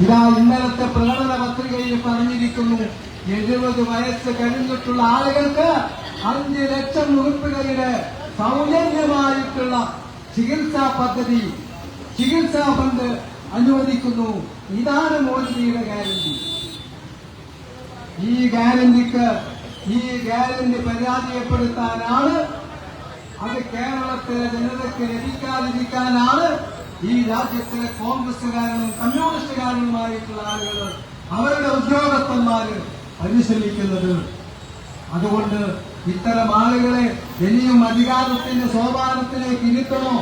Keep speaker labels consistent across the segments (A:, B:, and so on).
A: ഇതാ ഇന്നലത്തെ പ്രകടന പത്രികയിൽ പറഞ്ഞിരിക്കുന്നു എഴുപത് വയസ്സ് കഴിഞ്ഞിട്ടുള്ള ആളുകൾക്ക് അഞ്ച് ലക്ഷം ഉറുപ്പുകളിൽ സൗജന്യമായിട്ടുള്ള ചികിത്സാ പദ്ധതി ചികിത്സാ ഫണ്ട് അനുവദിക്കുന്നു. ഇതാണ് മോദിയുടെ ഗ്യാരണ്ടി. ഈ ഗ്യാരണ്ടിക്ക് ഈ ഗ്യാരണ്ടി പരാജയപ്പെടുത്താനാണ് അത് കേരളത്തിലെ ജനതയ്ക്ക് ലഭിക്കാതിരിക്കാനാണ് ഈ രാജ്യത്തിലെ കോൺഗ്രസുകാരനും കമ്മ്യൂണിസ്റ്റുകാരനുമായിട്ടുള്ള ആളുകൾ അവരുടെ ഉദ്യോഗസ്ഥന്മാര് പരിശ്രമിക്കുന്നത്. അതുകൊണ്ട് ഇത്തരം ആളുകളെ ഇനിയും അധികാരത്തിന്റെ സോപാനത്തിലേക്ക് ഇരുത്തണോ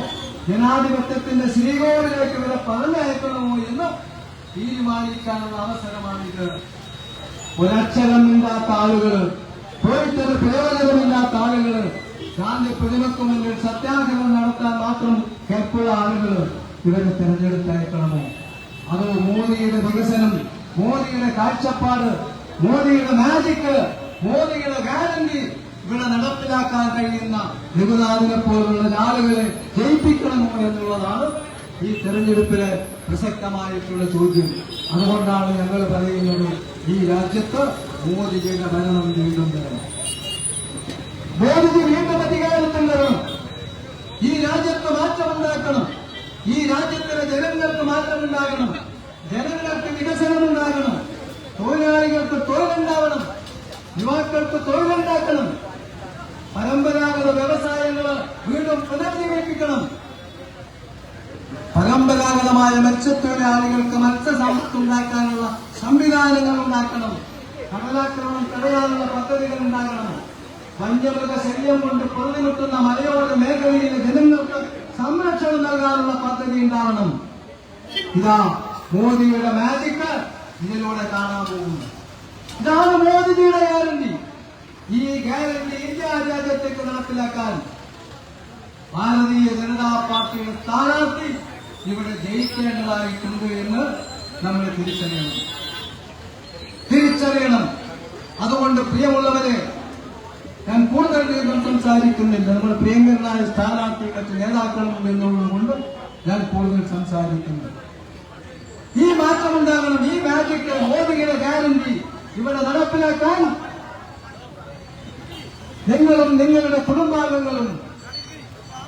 A: ജനാധിപത്യത്തിന്റെ ശ്രീകോവിലേക്ക് ഇവരെ പറഞ്ഞയക്കണമോ എന്ന് തീരുമാനിക്കാനുള്ള അവസരമാണിത്. ഒരക്ഷരമില്ലാത്ത ആളുകൾ പോയിട്ടൊരു പ്രയോജനമില്ലാത്ത ആളുകൾ ഗാന്ധി പ്രതിമക്ക് മുന്നിൽ സത്യാഗ്രഹം നടത്താൻ മാത്രം കെപ്പുള്ള ആളുകൾ ഇവരെ തെരഞ്ഞെടുത്തയക്കണമോ അത് മോദിയുടെ വികസനം മോദിയുടെ കാഴ്ചപ്പാട് മോദിയുടെ മാജിക്ക് മോദിയുടെ ഗ്യാരണ്ടി ഇവിടെ നടപ്പിലാക്കാൻ കഴിയുന്ന രഘുനാഥിനെ പോലുള്ള ആളുകളെ ജയിപ്പിക്കണമോ എന്നുള്ളതാണ് ഈ തെരഞ്ഞെടുപ്പിലെ പ്രസക്തമായിട്ടുള്ള ചോദ്യം. അതുകൊണ്ടാണ് ഞങ്ങൾ പറയുന്നത് ഈ രാജ്യത്ത് മോദിജിയുടെ ഭരണം വീണ്ടും വരണം. മോദിജി വീണ്ടും അധികാരത്തിൽ വരണം. ഈ രാജ്യത്ത് മാറ്റമുണ്ടാക്കണം. ഈ രാജ്യത്തിലെ ജനങ്ങൾക്ക് മാറ്റമുണ്ടാകണം ജനങ്ങൾക്ക് വികസനം ഉണ്ടാകണം തൊഴിലാളികൾക്ക് തൊഴിലുണ്ടാവണം. യുവാക്കൾക്ക് തൊഴിലുണ്ടാക്കണം. പരമ്പരാഗത വ്യവസായങ്ങൾ വീണ്ടും പുനർജീവിപ്പിക്കണം. പരമ്പരാഗതമായ മത്സ്യത്തൊഴിലാളികൾക്ക് മത്സ്യസമ്പത്ത് ഉണ്ടാക്കാനുള്ള സംവിധാനങ്ങൾ ഉണ്ടാക്കണം. കടലാക്രമണം തടയാനുള്ള പദ്ധതികൾ ഉണ്ടാകണം. വന്യമൃഗ ശല്യം കൊണ്ട് പൊറുതിമുട്ടുന്ന മലയോര മേഖലയിലെ ജനങ്ങൾക്ക് സംരക്ഷണം നൽകാനുള്ള പദ്ധതി ഉണ്ടാവണം ഇതാ മോദിയുടെ മാജിക് ഇതിലൂടെ കാണാൻ പോകുന്നു ഇതാണ് മോദിജിയുടെ ഗ്യാരണ്ടി ഈ ഗ്യാരണ്ടി ഇന്ത്യ രാജ്യത്തേക്ക് നടപ്പിലാക്കാൻ ഭാരതീയ ജനതാ പാർട്ടിയുടെ സ്ഥാനാർത്ഥി ഇവിടെ ജയിക്കേണ്ടതായിട്ടുണ്ട് എന്ന് നമ്മൾ തിരിച്ചറിയണം. തിരിച്ചറിയണം. അതുകൊണ്ട് പ്രിയമുള്ളവരെ ഞാൻ കൂടുതൽ ദീർഘം സംസാരിക്കുന്നില്ല. നമ്മുടെ പ്രിയങ്കരനായ സ്ഥാനാർത്ഥി മറ്റ് നേതാക്കളും എന്നുള്ളത് കൊണ്ട് ഞാൻ കൂടുതൽ സംസാരിക്കുന്നു. ഈ മാറ്റമുണ്ടാകണം ഈ മാജിക് മോദിയുടെ ഗ്യാരണ്ടി ഇവിടെ നടപ്പിലാക്കാൻ നിങ്ങളും നിങ്ങളുടെ കുടുംബാംഗങ്ങളും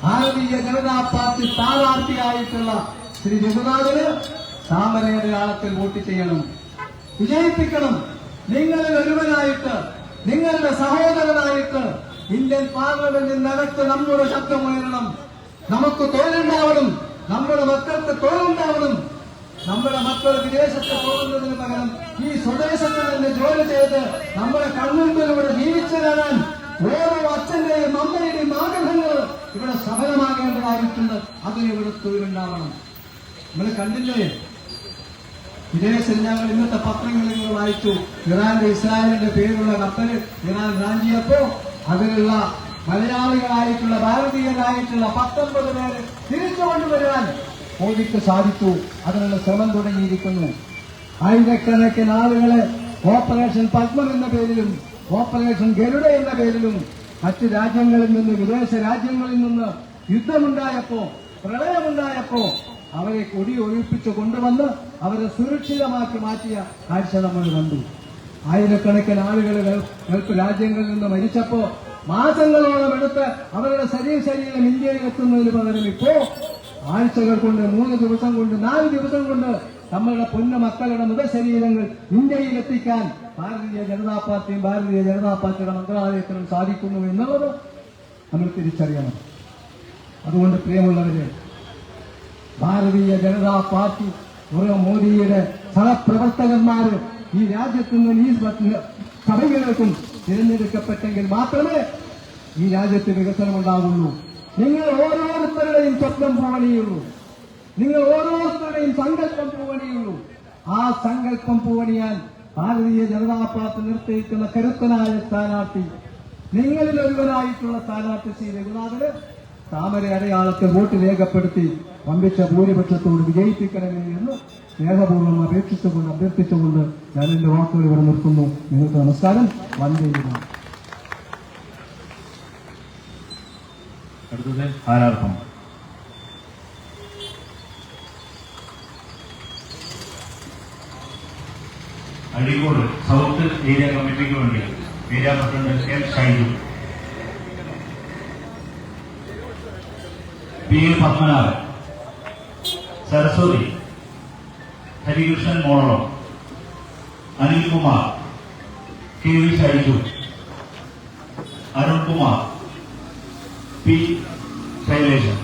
A: ഭാരതീയ ജനതാ പാർട്ടി സ്ഥാനാർത്ഥിയായിട്ടുള്ള ശ്രീ രഘുനാഥന് താമരയുടെ ആളത്തിൽ വോട്ട് ചെയ്യണം. വിജയിപ്പിക്കണം. നിങ്ങളിൽ ഒരുവനായിട്ട് നിങ്ങളുടെ സഹോദരനായിട്ട് ഇന്ത്യൻ പാർലമെന്റിനകത്ത് നമ്മുടെ ശബ്ദമുയരണം നമുക്ക് തോലുണ്ടാവണം. നമ്മുടെ മക്കൾക്ക് തോലുണ്ടാവണം. നമ്മുടെ മക്കൾ വിദേശത്ത് പോകുന്നതിന് പകരം ഈ സ്വദേശത്ത് തന്നെ ജോലി ചെയ്ത് നമ്മുടെ കൺമുമ്പിലൂടെ ജീവിച്ചു തരാൻ ഓരോ അച്ഛന്റെയും അമ്മയുടെയും ആഗ്രഹങ്ങൾ ഇവിടെ സഫലമാകേണ്ടതായിട്ടുണ്ട്. അതിന് ഇവിടെ തൊഴിലുണ്ടാവണം നമ്മൾ കണ്ടില്ലേ? വിദേശത്ത് ഞങ്ങൾ ഇന്നത്തെ പത്രങ്ങളിൽ നിങ്ങൾ വായിച്ചു. ഇറാന്റെ ഇസ്രായേലിന്റെ പേരുള്ള കപ്പൽ ഇറാൻ റാഞ്ചിയപ്പോ അതിലുള്ള മലയാളികളായിട്ടുള്ള ഭാരതീയരായിട്ടുള്ള പത്തൊമ്പത് പേര് തിരിച്ചു കൊണ്ടുവരാൻ മോദിക്ക് സാധിച്ചു. അതിനുള്ള ശ്രമം തുടങ്ങിയിരിക്കുന്നു. ആയിരക്കണക്കിന് ആളുകളെ ഓപ്പറേഷൻ പത്മം എന്ന പേരിലും ഓപ്പറേഷൻ ഗരുഡ എന്ന പേരിലും മറ്റ് രാജ്യങ്ങളിൽ നിന്ന് വിദേശ രാജ്യങ്ങളിൽ നിന്ന് യുദ്ധമുണ്ടായപ്പോ പ്രളയമുണ്ടായപ്പോ അവരെ കൊടി ഒഴിപ്പിച്ചു കൊണ്ടുവന്ന് അവരെ സുരക്ഷിതമാക്കി മാറ്റിയ കാഴ്ച നമ്മൾ കണ്ടു. ആയിരക്കണക്കിന് ആളുകൾ ഗൾഫ് രാജ്യങ്ങളിൽ നിന്ന് മരിച്ചപ്പോ മാസങ്ങളോളം എടുത്ത് അവരുടെ ശരീര ശരീരം ഇന്ത്യയിൽ എത്തുന്നതിന് പകരം ഇപ്പോ ആഴ്ചകൾ കൊണ്ട് മൂന്ന് ദിവസം കൊണ്ട് നാല് ദിവസം കൊണ്ട് നമ്മളുടെ പൊന്ന മക്കളുടെ മൃതശരീരങ്ങൾ ഇന്ത്യയിൽ എത്തിക്കാൻ ഭാരതീയ ജനതാ പാർട്ടിയും ഭാരതീയ ജനതാ പാർട്ടിയുടെ മന്ത്രാലയത്തിനും സാധിക്കുന്നു എന്നുള്ളത് നമ്മൾ തിരിച്ചറിയണം. അതുകൊണ്ട് പ്രിയമുള്ളവരെ ഭാരതീയ ജനതാ പാർട്ടി മോദിയുടെ സഹപ്രവർത്തകന്മാർ ഈ രാജ്യത്ത് നിന്ന് ഈ സഭകൾക്കും തിരഞ്ഞെടുക്കപ്പെട്ടെങ്കിൽ മാത്രമേ ഈ രാജ്യത്ത് വികസനം ഉണ്ടാകുള്ളൂ നിങ്ങൾ ഓരോരുത്തരുടെയും സ്വപ്നം പൂവണിയുള്ളൂ. നിങ്ങൾ ഓരോരുത്തരുടെയും സങ്കല്പം പൂവണിയുള്ളൂ. ആ സങ്കല്പം പൂവണിയാൻ ഭാരതീയ ജനതാ പാർട്ടി നിർത്തിയിരിക്കുന്ന കരുത്തനായ സ്ഥാനാർത്ഥി നിങ്ങളിൽ ഒരുവനായിട്ടുള്ള സ്ഥാനാർത്ഥി ശ്രീ രഘുനാഥന് താമര അടയാളത്തെ വോട്ട് രേഖപ്പെടുത്തി പമ്പിച്ച ഭൂരിപക്ഷത്തോട് വിജയിപ്പിക്കണമേ എന്ന് സ്നേഹപൂർവം അപേക്ഷിച്ചുകൊണ്ട് അഭ്യർത്ഥിച്ചുകൊണ്ട് ഞാൻ എന്റെ വാക്കുകൾ ഇവിടെ നിർത്തുന്നു. നിങ്ങൾക്ക് നമസ്കാരം. വന്ദേ
B: അടുത്തത് സൗത്ത് ഏരിയ കമ്മിറ്റിക്ക് വേണ്ടി ഏരിയ പ്രസിഡന്റ് എം ഷൈജു. വീട് Padmanabhan Saraswathi Harikrishnan മോണോളം Anilkumar K V Shaiju Arunkumar P Shaileshan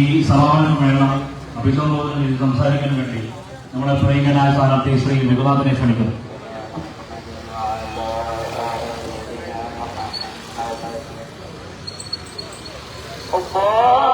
B: ഈ സമാപനം വേണം. അഭിസംബോധന ചെയ്ത് സംസാരിക്കാൻ വേണ്ടി നമ്മുടെ പ്രിയങ്കനായ സ്ഥാനാർത്ഥി ശ്രീ രഘുനാഥനെ ക്ഷണിക്കുന്നു.
C: Oh,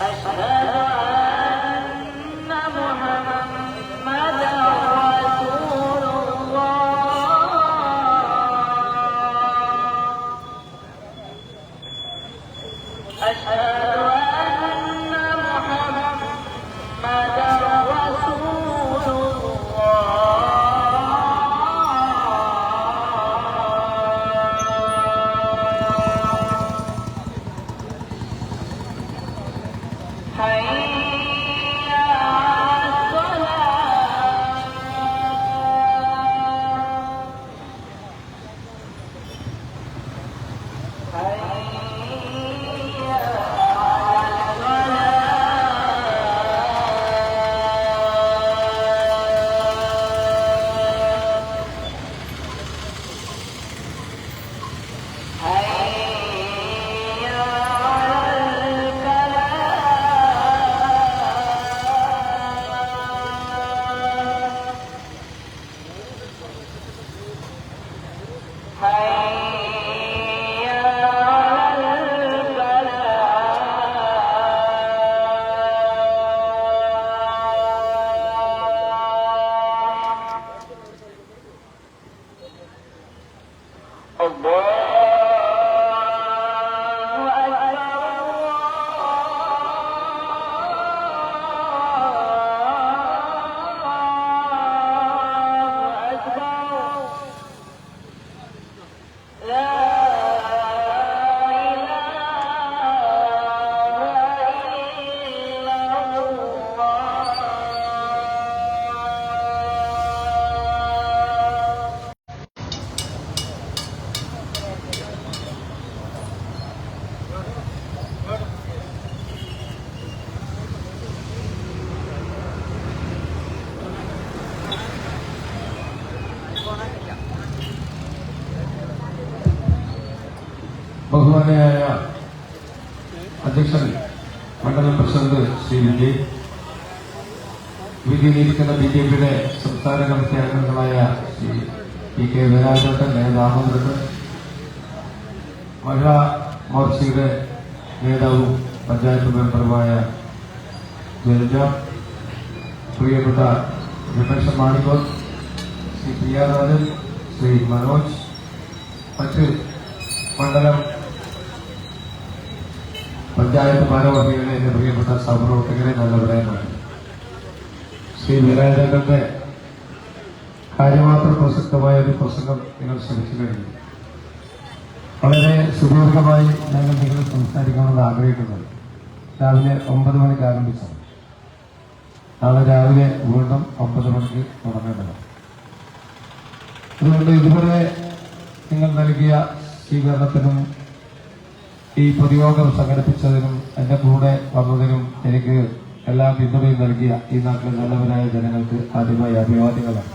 C: Hey, hey, hey.
D: ബഹുമാനയായ അധ്യക്ഷൻ മണ്ഡലം പ്രസിഡന്റ് ശ്രീ വിജയ് വിധിയിലിരിക്കുന്ന ബി ജെ പിയുടെ സംസ്ഥാന കമ്മിറ്റി അംഗങ്ങളായ ശ്രീ പി കെ വേലാചോട്ടൻ നേതാമന്ത്രൻ മഹിളാ മോർച്ചയുടെ നേതാവും പഞ്ചായത്ത് മെമ്പറുമായ ജലജ പ്രിയപ്പെട്ട രമേശ മാണിക്കോൾ ശ്രീ പ്രിയാരാജൻ ശ്രീ മനോജ് മറ്റ് മണ്ഡലം പഞ്ചായത്ത് ഭാരവാഹികളെ എന്റെ പ്രിയപ്പെട്ട സഹപ്രവർത്തകരെ നല്ല നല്ലവരാണ് ശ്രീ വിരാജന്റെ കാര്യമാത്ര പ്രസക്തമായ ഒരു പ്രസംഗം നിങ്ങൾ ശ്രമിച്ചു കഴിഞ്ഞു. വളരെ സുദീർഘമായി ഞങ്ങൾ നിങ്ങൾ സംസാരിക്കണമെന്ന് ആഗ്രഹിക്കുന്നത്. രാവിലെ ഒമ്പത് മണിക്ക് ആരംഭിച്ചു നാളെ രാവിലെ വീണ്ടും ഒമ്പത് മണിക്ക് തുടങ്ങേണ്ടത് അതുകൊണ്ട് ഇതുവരെ നിങ്ങൾ നൽകിയ സ്വീകരണത്തിനും ഈ പൊതുയോഗം സംഘടിപ്പിച്ചതിനും എന്റെ കൂടെ വന്നതിനും എനിക്ക് എല്ലാ പിന്തുണയും നൽകിയ ഈ നാട്ടിലെ നല്ലവരായ ജനങ്ങൾക്ക് ആദ്യമായി അഭിവാദ്യങ്ങളാണ്.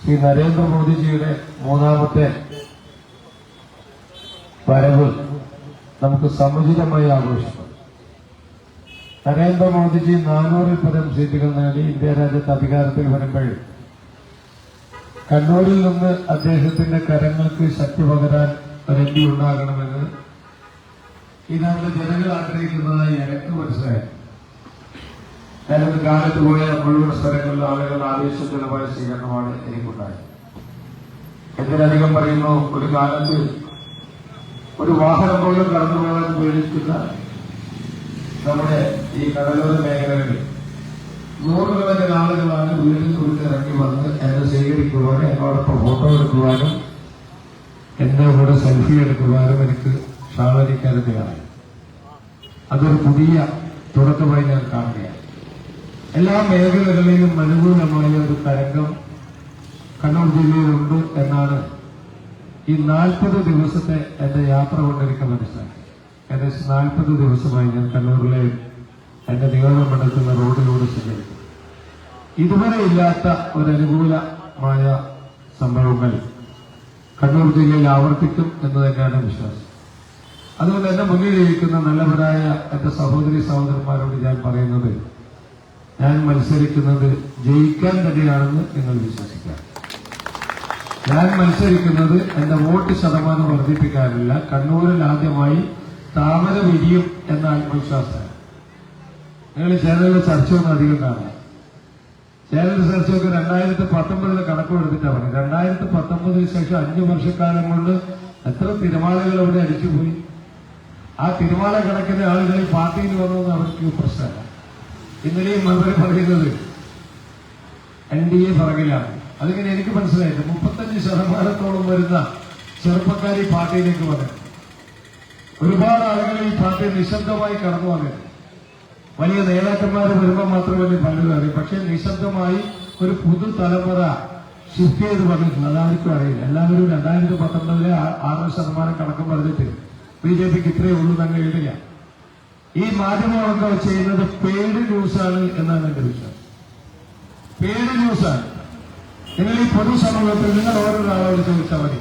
D: ശ്രീ നരേന്ദ്രമോദിജിയുടെ മൂന്നാമത്തെ വരവ് നമുക്ക് സമുചിതമായി ആഘോഷിക്കാം. നരേന്ദ്രമോദിജി നാനൂറിൽ പരം സീറ്റുകൾ നേടി ഇന്ത്യ രാജ്യത്ത് അധികാരത്തിൽ വരുമ്പോൾ കണ്ണൂരിൽ നിന്ന് അദ്ദേഹത്തിന്റെ കരങ്ങൾക്ക് ശക്തി പകരാൻ പി ഉണ്ടാകണമെന്ന് ഈ നാട്ടിലെ ജനങ്ങൾ ആഗ്രഹിക്കുന്നതായി എനിക്ക് മനസ്സിലായി. ഞാനൊരു കാലത്ത് പോയ മുഴുവൻ സ്ഥലങ്ങളിലും ആളുകളുടെ ആവേശജനമായ സ്വീകരണമാണ് എനിക്കുണ്ടായത്. എന്തിനധികം പറയുന്നു ഒരു കാലത്ത് ഒരു വാഹനം പോലും കടന്നു പോകാൻ പേടിക്കുന്ന നമ്മുടെ ഈ കടലോര മേഖലകളിൽ നൂറുകണക്കിന് ആളുകളാണ് വീട്ടിൽ കുറിച്ച് ഇറങ്ങി വന്ന് എന്നെ സ്വീകരിക്കുവാനും എന്നോടൊപ്പം ഫോട്ടോ എടുക്കുവാനും എന്റെ കൂടെ സെൽഫി എടുക്കുവാനും എനിക്ക് ഷാളരിക്കാരത്തെയാണ് അതൊരു പുതിയ തുടക്കമായി ഞാൻ കാണുകയാണ്. എല്ലാ മേഖലകളിലും അനുകൂലമായ ഒരു തരംഗം കണ്ണൂർ ജില്ലയിലുണ്ട് എന്നാണ് ഈ നാൽപ്പത് ദിവസത്തെ എന്റെ യാത്ര കൊണ്ടിരിക്കാൻ മനസ്സിലാക്കി ഏകദേശം നാൽപ്പത് ദിവസമായി ഞാൻ കണ്ണൂരിലെ എന്റെ നിയോജകമണ്ഡലത്തിലുള്ള റോഡിലൂടെ സഞ്ചരിക്കും ഇതുവരെ ഇല്ലാത്ത ഒരു അനുകൂലമായ സംഭവങ്ങൾ കണ്ണൂർ ജില്ലയിൽ ആവർത്തിക്കും എന്ന് തന്നെയാണ് വിശ്വാസം. അതുകൊണ്ട് എന്റെ മുന്നിലിരിക്കുന്ന നല്ലവരായ എന്റെ സഹോദരി സഹോദരന്മാരോട് ഞാൻ പറയുന്നത് ഞാൻ മത്സരിക്കുന്നത് ജയിക്കാൻ തന്നെയാണെന്ന് നിങ്ങൾ വിശ്വസിക്കാം ഞാൻ മത്സരിക്കുന്നത് എന്റെ വോട്ട് ശതമാനം വർദ്ധിപ്പിക്കാനല്ല കണ്ണൂരിൽ ആദ്യമായി താമര വിരിയും എന്ന ആത്മവിശ്വാസമാണ്. നിങ്ങൾ ചാനലിൽ ചർച്ചയൊന്നും അധികം കാണാം. ചാനൽ ചർച്ചയൊക്കെ രണ്ടായിരത്തി പത്തൊമ്പതിലെ കണക്ക് പറഞ്ഞത്. രണ്ടായിരത്തി പത്തൊമ്പതിന് ശേഷം അഞ്ചു വർഷക്കാലം കൊണ്ട് എത്ര തിരുമാലകൾ അവിടെ അടിച്ചുപോയി ആ തിരുമാല കിടക്കുന്ന ആളുകൾ പാർട്ടിയിൽ വന്നതെന്ന് അവർക്ക് പ്രശ്നമല്ല. ഇന്നലെയും മന്ത്രി പറയുന്നത് എൻ ഡി എ പറകിലാണ്. അതിങ്ങനെ എനിക്ക് മനസ്സിലായിട്ട് മുപ്പത്തഞ്ച് ശതമാനത്തോളം വരുന്ന ചെറുപ്പക്കാർ ഈ പാർട്ടിയിലേക്ക് വന്നു ഒരുപാട് ആളുകൾ ഈ പാർട്ടി നിശബ്ദമായി കടന്നു വന്നു വലിയ നേതാക്കന്മാർ വരുമ്പോൾ മാത്രമല്ലേ പലരും അറിയും പക്ഷെ നിശബ്ദമായി ഒരു പുതു തലമുറ ഷിഫ്റ്റ് ചെയ്ത് പറഞ്ഞിട്ടുണ്ട് അതാർക്കും അറിയില്ല. എല്ലാവരും രണ്ടായിരത്തി പത്തൊമ്പതിലെ ആറ് ശതമാനം കണക്കും പറഞ്ഞിട്ട് ബി ജെ പിക്ക് ഇത്രയേ ഉള്ളൂ തന്നെ എഴുതുക. ഈ മാധ്യമങ്ങളൊക്കെ ചെയ്യുന്നത് പേഡ് ന്യൂസാണ് എന്നാണ് എന്റെ വിശ്വാസം. പേഡ് ന്യൂസാണ് നിങ്ങൾ ഈ പൊതുസമൂഹത്തിൽ നിങ്ങൾ ഓരോരാളോട് ചോദിച്ചാൽ മതി.